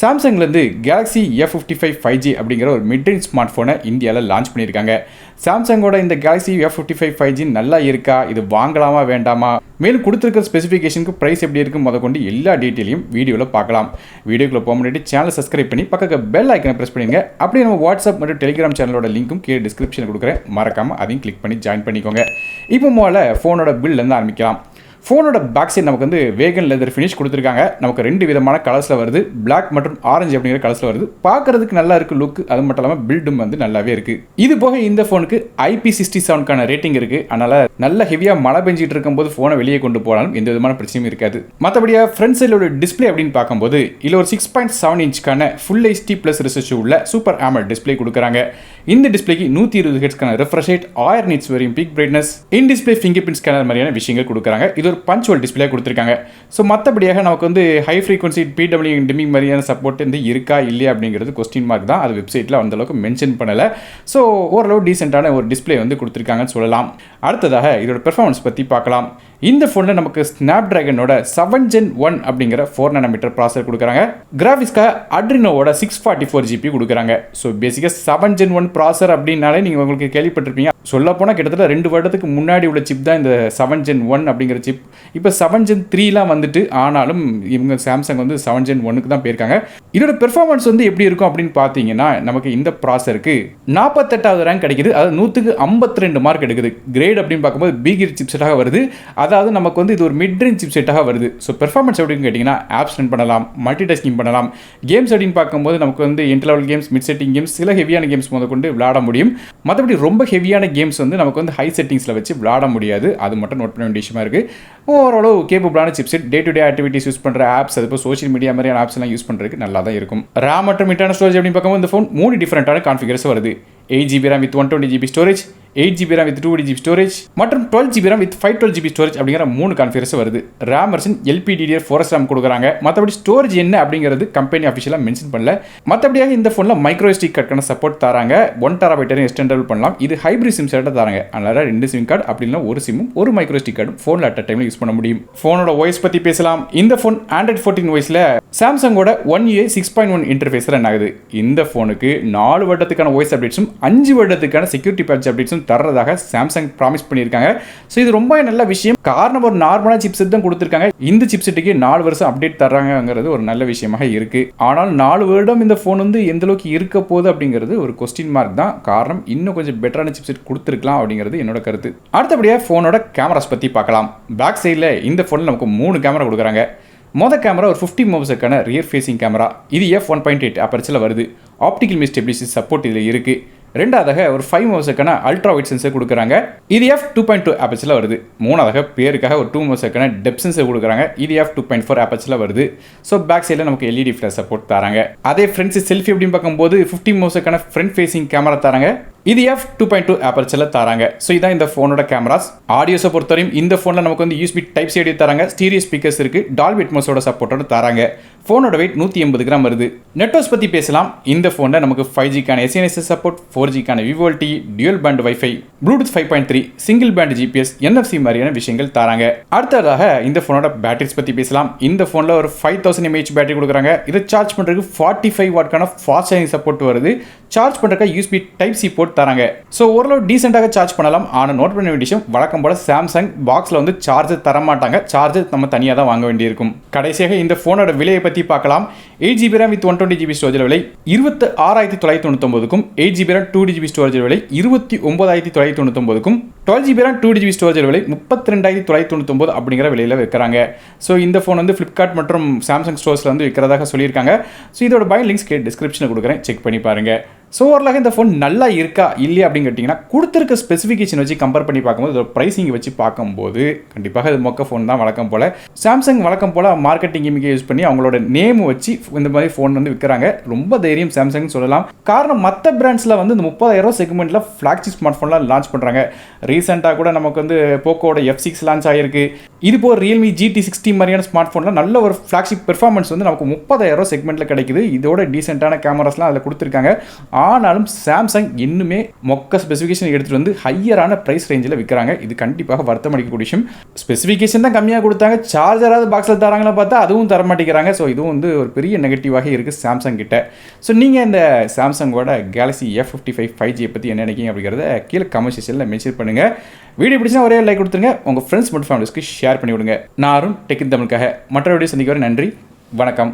சாம்சங்லேருந்து Galaxy F fifty five five G அப்படிங்கிற ஒரு mid range smart ஃபோனை இந்தியாவில் லான்ச் பண்ணியிருக்காங்க. சாம்சங்கோட இந்த Galaxy F fifty five five G நல்லா இருக்கா? இது வாங்கலாமா வேண்டாமா? மேலும் கொடுத்துருக்க ஸ்பெசிஃபிகேஷனுக்கு ப்ரைஸ் எப்படி இருக்கும் முத கொண்டு எல்லா டீட்டெயிலையும் வீடியோவில் பார்க்கலாம். வீடியோக்குள்ளே போக முன்னாடி சேனலை சப்ஸ்கிரைப் பண்ணி பக்கத்து பெல் ஐக்கனை ப்ரெஸ் பண்ணிடுங்க. அப்படியே நம்ம வாட்ஸ்அப் மற்றும் டெலிகிராம் சேனலோட லிங்க்கும் கீழே டிஸ்கிரிப்ஷன் கொடுக்குறேன். மறக்காமல் அதையும் கிளிக் பண்ணி ஜாயின் பண்ணிக்கோங்க. இப்போ முதல்ல ஃபோனோட பில்லேருந்து ஆரம்பிக்கலாம். ஃபோனோட பேக் சைடு நமக்கு வந்து வேகன் லெதர் ஃபினிஷ் கொடுத்துருக்காங்க. நமக்கு ரெண்டு விதமான கலர்ஸில் வருது. பிளாக் மற்றும் ஆரஞ்சு அப்படிங்கிற கலர்ஸில் வருது. பார்க்கறதுக்கு நல்லா இருக்குது லுக் அது மட்டும் இல்லாமல் பில்டும் வந்து நல்லாவே இருக்குது இது போக இந்த ஃபோனுக்கு ஐபி சிக்ஸ்டி செவனுக்கான ரேட்டிங் இருக்குது அதனால் நல்ல ஹெவியாக மழை பெஞ்சிட்டு இருக்கும்போது ஃபோனை வெளியே கொண்டு போனாலும் எந்த விதமான பிரச்சனையும் இருக்காது. மற்றபடியாக ஃப்ரண்ட் சைடில் டிஸ்ப்ளே அப்படின்னு பார்க்கும்போது இதில் ஒரு சிக்ஸ் பாயிண்ட் செவன் இன்ச்க்கான ஃபுல் ஹெச்டி ப்ளஸ் ரிசர்ச் உள்ள சூப்பர் ஆமல் டிஸ்ப்ளே கொடுக்குறாங்க. இந்த டிஸ்ப்ளேக்கு நூற்றி இருபது ஹெட்ஸ்க்கான ரெஃப்ரெஷ் ரேட் ஆயிரம் நிட்ஸ் வரையும் peak brightness in display fingerprint scanner மாதிரியான விஷயங்கள் கொடுக்குறாங்க. இது ஒரு பஞ்சுவல் டிஸ்பிளே கொடுத்துருக்காங்க. ஸோ மற்றபடியாக நமக்கு வந்து ஹை ஃப்ரீக்வன்சி பிடபிள்யூ டிமிங் மாதிரியான சப்போர்ட் வந்து இருக்கா இல்லையா அப்படிங்கிறது கொஸ்டின் மார்க் தான். அது வெப்சைட்டில் அந்த அளவுக்கு மென்ஷன் பண்ணலை. ஸோ ஓரளவு டீசெண்டான ஒரு டிஸ்ப்ளே வந்து கொடுத்துருக்காங்கன்னு சொல்லலாம். அடுத்ததாக இதோட பெர்ஃபார்மன்ஸ் பற்றி பார்க்கலாம். இந்த ஃபோனில் நமக்கு ஸ்னாப் ட்ராகனோட செவன் ஜென் ஒன் அப்படிங்கிற ஃபோர் நானோமீட்டர் ப்ராசர் கொடுக்குறாங்க. கிராஃபிக்ஸ்க்காக அட்ரினோவோட சிக்ஸ் ஃபார்ட்டி ஃபோர் ஜிபி கொடுக்குறாங்க. ஸோ பேசிக்காக செவன் ஜென் ஒன் ப்ராசர் அப்படின்னாலே நீங்கள் உங்களுக்கு கேள்விப்பட்டிருப்பீங்க. சொல்லப்போனால் கிட்டத்தட்ட ரெண்டு வருடத்துக்கு முன்னாடி உள்ள சிப் தான் இந்த செவன் ஜென் ஒன் அப்படிங்கிற சிப் இப்போ செவன் ஜென் த்ரீலாம் வந்துட்டு ஆனாலும் இவங்க சாம்சங் வந்து செவன் ஜென் ஒன்னுக்கு தான் போயிருக்காங்க. இதோட பெர்ஃபார்மன்ஸ் வந்து எப்படி இருக்கும் அப்படின்னு பார்த்தீங்கன்னா நமக்கு இந்த ப்ராசருக்கு நாற்பத்தெட்டாவது ரேங்க் கிடைக்குது. அது நூற்றுக்கு ஐம்பத்தி ரெண்டு மார்க் எடுக்குது. கிரேட் அப்படின்னு பார்க்கும்போது பிகிர் சிப்செட்டாக வருது. அதாவது நமக்கு வந்து இது ஒரு மிட் ரேஞ்ச் வருது. ஸோ பெர்ஃபார்மன்ஸ் எப்படின்னு கேட்டிங்கன்னா ஆப்ஸ் ரன் பண்ணலாம் மல்டி டாஸ்கிங் பண்ணலாம். கேம்ஸ் அப்படின்னு பார்க்கும்போது நமக்கு வந்து end level games mid setting games சில ஹெவியான கேம்ஸ் முத கொண்டு விளாட முடியும். மற்றபடி ரொம்ப ஹெவியான கேம்ஸ் வந்து நமக்கு வந்து ஹை செட்டிங்ஸில் வச்சு விளாட முடியாது. அது மட்டும் நோட் பண்ண வேண்டிய விஷயமா இருக்குது ஓரளவு கேப்பபிளான chipset day to day activities use பண்ணுற ஆப்ஸ் அது இப்போ சோஷியல் மீடியா மாதிரியான ஆப்ஸ் எல்லாம் யூஸ் பண்ணுறதுக்கு நல்லா தான் இருக்கும். ரேம் மற்றும் இன்டர்னல் ஸ்டோரேஜ் அப்படின்னு பார்க்கும்போது இந்த ஃபோன் மூணு டிஃப்ரெண்ட்டான கான்ஃபிகர்ஸ் வருது. Eight GB RAM with one twenty GB storage eight GB RAM with two GB storage மற்றும் twelve GB RAM with five twelve GB storage அப்படிங்கிற மூணு கான்ஃபிகர்ஸ் வருது. RAM version LPDDR four X RAM கொடுக்குறாங்க. மற்றபடி storage என்ன அப்படிங்கிறது company அஃபிஷியலாக mention பண்ணல. மற்றபடியாக இந்த ஃபோனில் மைக்ரோ எஸ்டி கார்டுக்கான சப்போர்ட் தராங்க. ஒன் டெராபைட்டரும் எக்ஸ்டெண்டபிள் பண்ணலாம். இது ஹைப்ரிட் சிம் செட்டாக தராங்க. அதனால் ரெண்டு சிம் கார்டு அப்படின்னா ஒரு சிம்மும் ஒரு மைக்ரோ எஸ்டி கார்டும் ஃபோனில் அட் டைமில் யூஸ் பண்ண முடியும். ஃபோனோட வாய்ஸ் பற்றி பேசலாம். இந்த ஃபோன் ஆண்ட்ராய்ட் ஃபோர்டீன் வாய்ஸில் சாம்சங்கோட One UI six point one interface run ஆகுது. இந்த ஃபோனுக்கு நாலு வருடத்துக்கான வாய்ஸ் அப்டேட்ஸும் அஞ்சு வருடத்துக்கான செக்யூரிட்டி பேட்ச் அப்டேட்ஸும் தர்றதாக சாம்சங் ப்ராமிஸ் பண்ணியிருக்காங்க. ஸோ இது ரொம்ப நல்ல விஷயம். காரணம் ஒரு நார்மலான சிப்செட் தான் கொடுத்துருக்காங்க. இந்த சிப்செட்டுக்கு நாலு வருஷம் அப்டேட் தர்றாங்கங்கிறது ஒரு நல்ல விஷயமாக இருக்குது ஆனால் நாலு வருடம் இந்த ஃபோன் வந்து எந்த அளவுக்கு இருக்க போகுது அப்படிங்கிறது ஒரு கொஸ்டின் மார்க் தான். காரணம் இன்னும் கொஞ்சம் பெட்டரான சிப்செட் கொடுத்துருக்கலாம் அப்படிங்கிறது என்னோட கருத்து. அடுத்தபடியாக ஃபோனோட கேமராஸ் பற்றி பார்க்கலாம். பேக் சைடில் இந்த ஃபோனில் நமக்கு மூணு கேமரா கொடுக்குறாங்க. மொதல் கேமரா ஒரு ஃபிஃப்டி மோவ்ஸுக்கான ரியர் ஃபேஸிங் கேமரா இது எஃப் ஒன் பாயிண்ட் எயிட் அப்பர்ச்சில் வருது. ஆப்டிக்கல் மிஸ் சப்போர்ட் இதில் இருக்குது ரெண்டாவதாக ஒரு ஃபைவ் மோசக்கான அல்ட்ரா வைட் சென்சர் கொடுக்குறாங்க. இது எஃப் டூ பாயிண்ட் டூ ஆப்பச்சில் வருது. மூணாவதாக பேருக்காக ஒரு டூ மோசக்கான டெப் சென்சர் கொடுக்குறாங்க. இது எஃப் டூ பாயிண்ட் ஃபோர் ஆப்பச்சில் வருது. ஸோ பேக் சைடில் நமக்கு எல்இடி ஃபிளாஷ் சப்போர்ட் தராங்க. அதே ஃப்ரெண்ட்ஸ் செல்ஃபி அப்படின்னு பார்க்கும்போது ஃபிஃப்டி மோசக்கான ஃப்ரண்ட் ஃபேஸிங் கேமரா தராங்க. இது எஃப் டூ பாயிண்ட் டூ ஆப்பர்ச்சரில் தராங்க. ஸோ இதான் இந்த ஃபோனோட கேமராஸ் ஆடியோஸை பொறுத்தவரையும் இந்த ஃபோனில் நமக்கு வந்து யூஸ்பி டைப் சி ஆடியோ தராங்க. ஸ்டீரியோ ஸ்பீக்கர்ஸ் இருக்கு. டால்பி அட்மோஸோட சப்போர்ட்டோட தராங்க. ஃபோனோட வெயிட் நூற்றி எண்பது கிராம் வருது. நெட்ஒர்க்ஸ் பற்றி பேசலாம். இந்த ஃபோனில் நமக்கு ஃபைவ் ஜிக்கான SNS support four ஜிக்கான VoLTE dual band WiFi Bluetooth five point three single band GPS NFC மாதிரியான விஷயங்கள் தராங்க. அடுத்ததாக இந்த ஃபோனோட பேட்டரிஸ் பற்றி பேசலாம். இந்த ஃபோனில் ஒரு ஃபைவ் தௌசண்ட் எம்ஏஹெச் பேட்டரி கொடுக்குறாங்க. இதை சார்ஜ் பண்ணுறதுக்கு ஃபார்ட்டி ஃபைவ் வாட்கான ஃபாஸ்ட் சார்ஜிங் சப்போர்ட் வருது. சார்ஜ் பண்ணுறதுக்கு யூஸ்பி டைப் சி போர்ட் தராங்க. ஸோ ஓரளவு டீசெண்டாக சார்ஜ் பண்ணலாம். ஆனால் நோட் பண்ண வேண்டிய விஷயம் வழக்கம் போல சாம்சங் பாக்ஸில் வந்து சார்ஜர் தர மாட்டாங்க சார்ஜர் நம்ம தனியாக தான் வாங்க வேண்டியிருக்கும். கடைசியாக இந்த ஃபோனோட விலையை பற்றி பார்க்கலாம். Eight GB RAM with one twenty GB storage விலை இருபத்தி ஆறாயிரத்தி தொள்ளாயிரத்தி தொண்ணூத்தொம்பதுக்கும் eight GB RAM two GB storage விலை இருபத்தி ஒன்பதாயிரத்தி தொள்ளாயிரத்தி தொண்ணூத்தொம்பதுக்கும் twelve GB RAM two GB storage விலை முப்பத்தி ரெண்டாயிரத்தி தொள்ளாயிரத்தி தொண்ணூத்தொம்பது அப்படிங்கிற விலையில் விற்கிறாங்க. ஸோ இந்த ஃபோன் வந்து ஃப்ளிப்கார்ட் மற்றும் சாம்சங் ஸ்டோர்ஸில் வந்து விற்கிறதாக சொல்லியிருக்காங்க. ஸோ இதோட பை லிங்க்ஸ் கே டிஸ்கிரிப்ஷனில் கொடுக்குறேன். செக் பண்ணி பாருங்கள் ஸோ ஓரளவு இந்த ஃபோன் நல்லா இருக்கா இல்லையா அப்படின்னு கேட்டிங்கன்னா கொடுத்துருக்க ஸ்பெசிஃபிகேஷன் வச்சு கம்பேர் பண்ணி பார்க்கும்போது இதோட ப்ரைஸிங் வச்சு பார்க்கும்போது கண்டிப்பாக இது மொக்க ஃபோன் தான் வழக்கம் போல். சாம்சங் வழக்கம் போல் மார்க்கெட்டிங் இமிக்கை யூஸ் பண்ணி அவங்களோட நேம் வச்சு இந்த மாதிரி ஃபோன் வந்து விற்கிறாங்க ரொம்ப தைரியம் சாம்சங் சொல்லலாம். காரணம் மற்ற பிராண்ட்ஸில் வந்து இந்த முப்பதாயிரம் செக்மெண்ட்டில் ஃப்ளாக்ஷிப் ஸ்மார்ட் ஃபோன்லாம் லான்ச் பண்ணுறாங்க ரீசெண்டாக கூட நமக்கு வந்து போக்கோட எஃப் சிக்ஸ் லான்ச் ஆகிருக்கு இது போல் ரியல்மி ஜிடி சிக்ஸ்டி மாதிரியான ஸ்மார்ட் ஃபோனில் நல்ல ஒரு ஃப்ளாக்ஷிப் பெர்ஃபார்மன்ஸ் வந்து நமக்கு முப்பதாயிரம் செக்மெண்ட்டில் கிடைக்குது. இதோட டீசெண்டான கேமராஸ்லாம் அதில் கொடுத்துருக்காங்க. ஆனாலும் சாம்சங் இன்னுமே மொக்க ஸ்பெசிஃபிகேஷன் எடுத்துகிட்டு வந்து ஹையரான ப்ரைஸ் ரேஞ்சில் விற்கிறாங்க இது கண்டிப்பாக வருத்தம் அடிக்கக்கூடிய விஷயம். ஸ்பெசிஃபிகேஷன் தான் கம்மியாக கொடுத்தாங்க. சார்ஜராவது பாக்ஸில் தராங்களா பார்த்தா அதுவும் தர மாட்டேங்கிறாங்க. ஸோ இதுவும் வந்து ஒரு பெரிய நெகட்டிவாக இருக்குது சாம்சங் கிட்ட. ஸோ நீங்கள் இந்த சாம்சங்கோட Galaxy F fifty five five ஜியை பற்றி என்ன நினைக்கிங்க அப்படிங்கிறத கீழே கமெண்ட் செக்ஷனில் மென்ஷன் பண்ணுங்கள் வீடியோ பிடிச்சா ஒரே லைக் கொடுத்துருங்க. உங்கள் ஃப்ரெண்ட்ஸ் மற்றும் ஃபேமிலிஸ்க்கு ஷேர் பண்ணி விடுங்க நாரும் டெக்கின் தமிழுக்காக மற்ற வீடியோ சந்திக்க வர நன்றி. வணக்கம்.